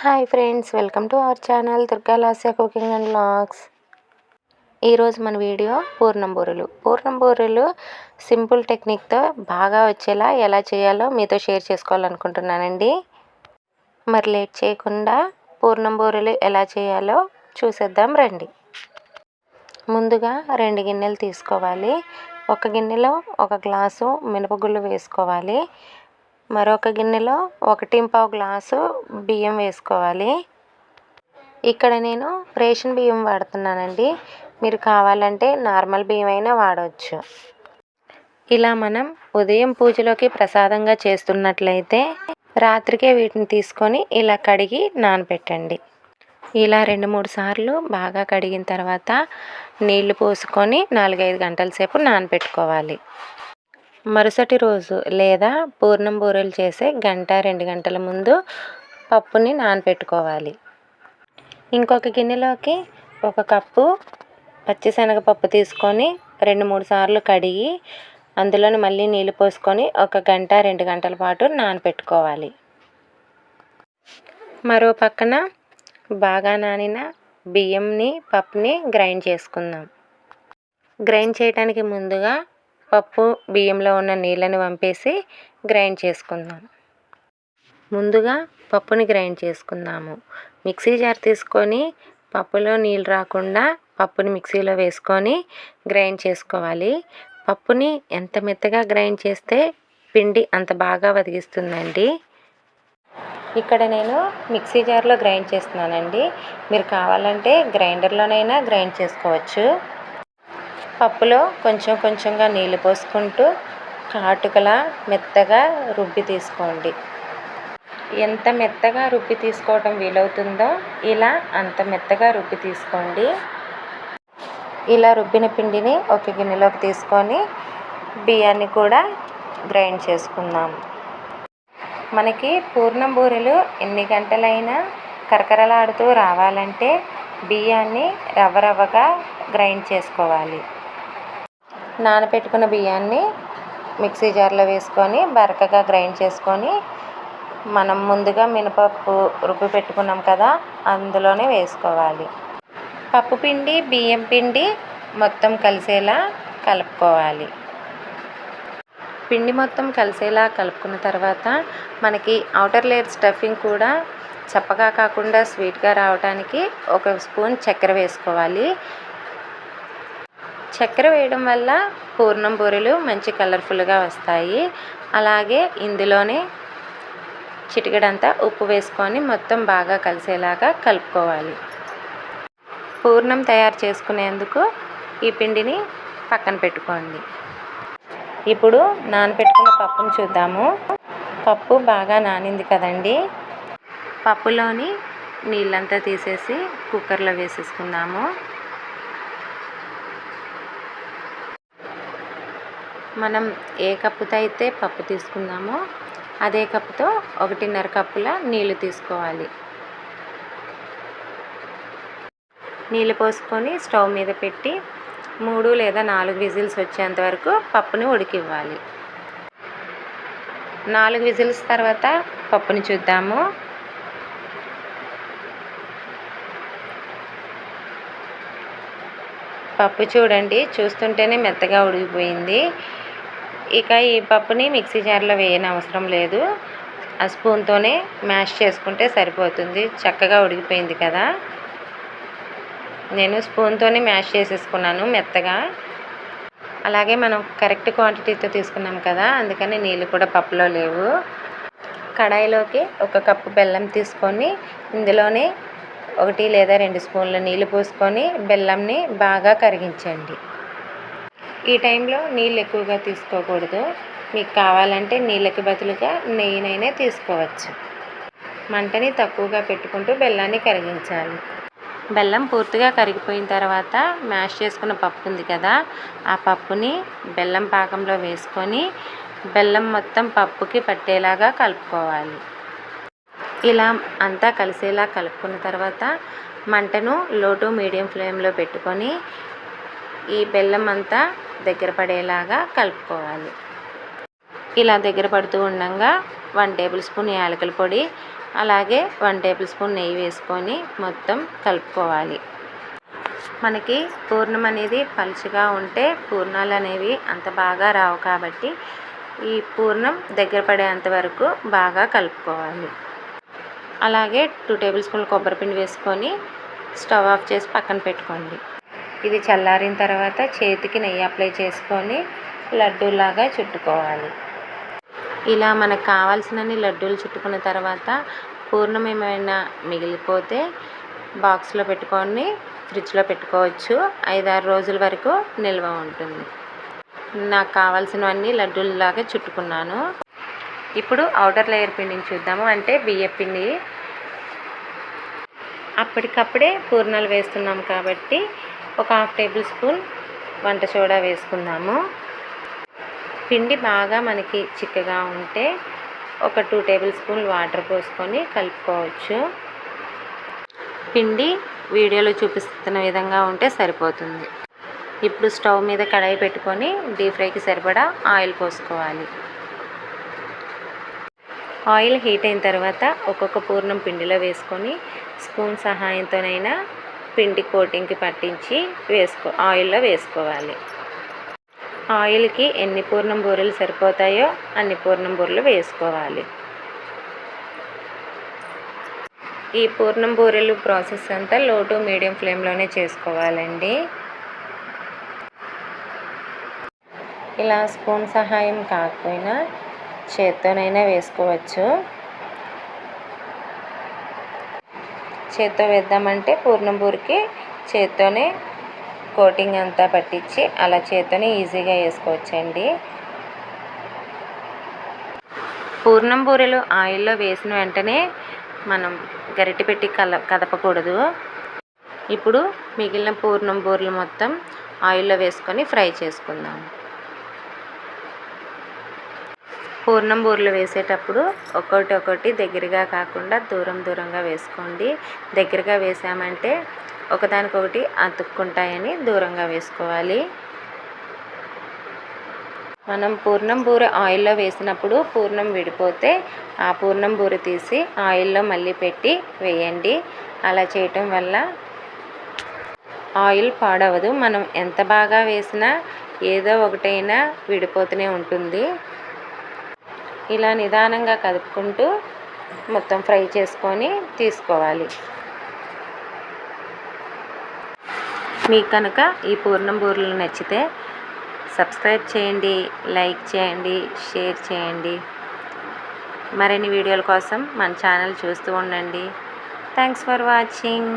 Hi friends welcome to our channel Durga Lasya cooking and vlogs ఈరోజు మన video పూర్ణం బూరెలు. పూర్ణం బూరెలు సింపుల్ టెక్నిక్తో బాగా వచ్చేలా ఎలా చేయాలో మీతో షేర్ చేసుకోవాలనుకుంటున్నానండి. మరి లేట్ చేయకుండా పూర్ణం బూరెలు ఎలా చేయాలో చూసేద్దాం రండి. ముందుగా రెండు గిన్నెలు తీసుకోవాలి. ఒక గిన్నెలో ఒక గ్లాసు మినపగుళ్ళు వేసుకోవాలి. మరొక గిన్నెలో ఒకటి పావు గ్లాసు బియ్యం వేసుకోవాలి. ఇక్కడ నేను రేషన్ బియ్యం వాడుతున్నానండి. మీరు కావాలంటే నార్మల్ బియ్యం అయినా వాడవచ్చు ఇలా మనం ఉదయం పూజలోకి ప్రసాదంగా చేస్తున్నట్లయితే రాత్రికే వీటిని తీసుకొని ఇలా కడిగి నానబెట్టండి ఇలా రెండు మూడు సార్లు బాగా కడిగిన తర్వాత నీళ్ళు పోసుకొని నాలుగైదు గంటల సేపు నానబెట్టుకోవాలి మరుసటి రోజు లేదా పూర్ణం బూరెలు చేసే గంట రెండు గంటల ముందు పప్పుని నానపెట్టుకోవాలి. ఇంకొక గిన్నెలోకి ఒక కప్పు పచ్చిశనగపప్పు తీసుకొని రెండు మూడు సార్లు కడిగి అందులోని మళ్ళీ నీళ్ళు పోసుకొని ఒక గంట రెండు గంటల పాటు నానపెట్టుకోవాలి. మరో పక్కన బాగా నానిన బియ్యంని పప్పుని గ్రైండ్ చేసుకుందాం. గ్రైండ్ చేయడానికి ముందుగా పప్పు బియ్యంలో ఉన్న నీళ్ళని వంపేసి గ్రైండ్ చేసుకుందాం. ముందుగా పప్పుని గ్రైండ్ చేసుకుందాము. మిక్సీ జార్ తీసుకొని పప్పులో నీళ్ళు రాకుండా పప్పుని మిక్సీలో వేసుకొని గ్రైండ్ చేసుకోవాలి. పప్పుని ఎంత మెత్తగా గ్రైండ్ చేస్తే పిండి అంత బాగా వదిగిస్తుందండి ఇక్కడ నేను మిక్సీ జార్లో గ్రైండ్ చేస్తున్నానండి. మీరు కావాలంటే గ్రైండర్లోనైనా గ్రైండ్ చేసుకోవచ్చు. పప్పులో కొంచెం కొంచెంగా నీళ్ళు పోసుకుంటూ కాటుకలా మెత్తగా రుబ్బి తీసుకోండి. ఎంత మెత్తగా రుబ్బి తీసుకోవటం వీలవుతుందో ఇలా అంత మెత్తగా రుబ్బి తీసుకోండి. ఇలా రుబ్బిన పిండిని ఒక గిన్నెలోకి తీసుకొని బియ్యాన్ని కూడా గ్రైండ్ చేసుకుందాం. మనకి పూర్ణం బూరెలు ఎన్ని గంటలైనా కరకరలాడుతూ రావాలంటే బియ్యాన్ని రవ్వ రవ్వగా గ్రైండ్ చేసుకోవాలి. నానబెట్టుకున్న బియ్యాన్ని మిక్సీ జార్లో వేసుకొని బరకగా గ్రైండ్ చేసుకొని మనం ముందుగా మినపప్పు రుబ్బి పెట్టుకున్నాం కదా అందులోనే వేసుకోవాలి. పప్పు పిండి బియ్యం పిండి మొత్తం కలిసేలా కలుపుకోవాలి. పిండి మొత్తం కలిసేలా కలుపుకున్న తర్వాత మనకి అవుటర్ లేయర్ స్టఫింగ్ కూడా చప్పగా కాకుండా స్వీట్గా రావడానికి ఒక స్పూన్ చక్కెర వేసుకోవాలి. చక్కెర వేయడం వల్ల పూర్ణం బూరెలు మంచి కలర్ఫుల్గా వస్తాయి. అలాగే ఇందులోనే చిటికెడంతా ఉప్పు వేసుకొని మొత్తం బాగా కలిసేలాగా కలుపుకోవాలి. పూర్ణం తయారు చేసుకునేందుకు ఈ పిండిని పక్కన పెట్టుకోండి. ఇప్పుడు నానపెట్టుకున్న పప్పును చూద్దాము. పప్పు బాగా నానింది కదండి. పప్పులోని నీళ్ళంతా తీసేసి కుక్కర్లో వేసేసుకుందాము. మనం ఏ కప్పుతో అయితే పప్పు తీసుకుందామో అదే కప్పుతో ఒకటిన్నర కప్పుల నీళ్ళు తీసుకోవాలి. నీళ్ళు పోసుకొని స్టవ్ మీద పెట్టి మూడు లేదా నాలుగు విజిల్స్ వచ్చేంత వరకు పప్పుని ఉడికివ్వాలి. నాలుగు విజిల్స్ తర్వాత పప్పుని చూద్దాము. పప్పు చూడండి చూస్తుంటేనే మెత్తగా ఉడికిపోయింది. ఇక ఈ పప్పుని మిక్సీ జార్లో వేయని అవసరం లేదు. ఆ స్పూన్తోనే మ్యాష్ చేసుకుంటే సరిపోతుంది. చక్కగా ఉడికిపోయింది కదా. నేను స్పూన్తోనే మ్యాష్ చేసేసుకున్నాను మెత్తగా. అలాగే మనం కరెక్ట్ క్వాంటిటీతో తీసుకున్నాం కదా అందుకని నీళ్ళు కూడా పప్పులో లేవు. కడాయిలోకి ఒక కప్పు బెల్లం తీసుకొని ఇందులోనే ఒకటి లేదా రెండు స్పూన్ల నీళ్ళు పోసుకొని బెల్లంని బాగా కరిగించండి. ఈ టైంలో నీళ్ళు ఎక్కువగా తీసుకోకూడదు. మీకు కావాలంటే నీళ్ళకి బదులుగా నెయ్యినైనా తీసుకోవచ్చు. మంటని తక్కువగా పెట్టుకుంటూ బెల్లాన్ని కరిగించాలి. బెల్లం పూర్తిగా కరిగిపోయిన తర్వాత మ్యాష్ చేసుకున్న పప్పు ఉంది కదా ఆ పప్పుని బెల్లం పాకంలో వేసుకొని బెల్లం మొత్తం పప్పుకి పట్టేలాగా కలుపుకోవాలి. ఇలా అంతా కలిసేలా కలుపుకున్న తర్వాత మంటను లో టు మీడియం ఫ్లేమ్లో పెట్టుకొని ఈ బెల్లం అంతా దగ్గర పడేలాగా కలుపుకోవాలి. ఇలా దగ్గర పడుతూ ఉండగా వన్ టేబుల్ స్పూన్ యాలకుల పొడి అలాగే వన్ టేబుల్ స్పూన్ నెయ్యి వేసుకొని మొత్తం కలుపుకోవాలి. మనకి పూర్ణం అనేది పలుచగా ఉంటే పూర్ణాలు అనేవి అంత బాగా రావు కాబట్టి ఈ పూర్ణం దగ్గర పడేంత వరకు బాగా కలుపుకోవాలి. అలాగే టూ టేబుల్ స్పూన్ కొబ్బరి పిండి వేసుకొని స్టవ్ ఆఫ్ చేసి పక్కన పెట్టుకోండి. ఇది చల్లారిన తర్వాత చేతికి నెయ్యి అప్లై చేసుకొని లడ్డూలాగా చుట్టుకోవాలి. ఇలా మనకు కావాల్సినన్ని లడ్డూలు చుట్టుకున్న తర్వాత పూర్ణం ఏమైనా మిగిలిపోతే బాక్స్లో పెట్టుకొని ఫ్రిడ్జ్లో పెట్టుకోవచ్చు. ఐదారు రోజుల వరకు నిల్వ ఉంటుంది. నాకు కావాల్సినవన్నీ లడ్డూలలాగా చుట్టుకున్నాను. ఇప్పుడు అవుటర్ లేయర్ పిండిని చూద్దాము. అంటే బియ్య పిండి. అప్పటికప్పుడే పూర్ణాలు వేస్తున్నాం కాబట్టి ఒక హాఫ్ టేబుల్ స్పూన్ వంట సోడా వేసుకుందాము. పిండి బాగా మనకి చిక్కగా ఉంటే ఒక టూ టేబుల్ స్పూన్ వాటర్ పోసుకొని కలుపుకోవచ్చు. పిండి వీడియోలో చూపిస్తున్న విధంగా ఉంటే సరిపోతుంది. ఇప్పుడు స్టవ్ మీద కడాయి పెట్టుకొని డీప్ ఫ్రైకి సరిపడా ఆయిల్ పోసుకోవాలి. ఆయిల్ హీట్ అయిన తర్వాత ఒక్కొక్క పూర్ణం పిండిలో వేసుకొని స్పూన్ సహాయంతోనైనా పిండి కోటింగ్కి పట్టించి వేసుకో ఆయిల్లో వేసుకోవాలి. ఆయిల్కి ఎన్ని పూర్ణం బూరెలు సరిపోతాయో అన్ని పూర్ణం బూరెలు వేసుకోవాలి. ఈ పూర్ణం బూరెలు ప్రాసెస్ అంతా లో టు మీడియం ఫ్లేమ్లోనే చేసుకోవాలండి. ఇలా స్పూన్ సహాయం కాకపోయినా చేత్తోనైనా వేసుకోవచ్చు. చేత్తో వేద్దామంటే పూర్ణం బూరికి చేత్తోనే కోటింగ్ అంతా పట్టించి అలా చేత్తోనే ఈజీగా వేసుకోవచ్చండి. పూర్ణం బూరెలు ఆయిల్లో వేసిన వెంటనే మనం గరిటె పెట్టి కల కదపకూడదు. ఇప్పుడు మిగిలిన పూర్ణం బూరెలు మొత్తం ఆయిల్లో వేసుకొని ఫ్రై చేసుకుందాం. పూర్ణం బూరెలు వేసేటప్పుడు ఒక్కొక్కటి ఒకటి దగ్గరగా కాకుండా దూరం దూరంగా వేసుకోండి. దగ్గరగా వేసామంటే ఒకదానికొకటి అతుక్కుంటాయని దూరంగా వేసుకోవాలి. మనం పూర్ణం బూర ఆయిల్లో వేసినప్పుడు పూర్ణం విడిపోతే ఆ పూర్ణం బూర తీసి ఆయిల్లో మళ్ళీ పెట్టి వేయండి. అలా చేయటం వల్ల ఆయిల్ పాడవదు. మనం ఎంత బాగా వేసినా ఏదో ఒకటైనా విడిపోతూనే ఉంటుంది. ఇలా నిదానంగా కదుపుకుంటూ మొత్తం ఫ్రై చేసుకొని తీసుకోవాలి. మీకు కనుక ఈ పూర్ణం బూరెలు నచ్చితే సబ్స్క్రైబ్ చేయండి లైక్ చేయండి షేర్ చేయండి. మరిన్ని వీడియోల కోసం మన ఛానల్ చూస్తూ ఉండండి. Thanks for watching.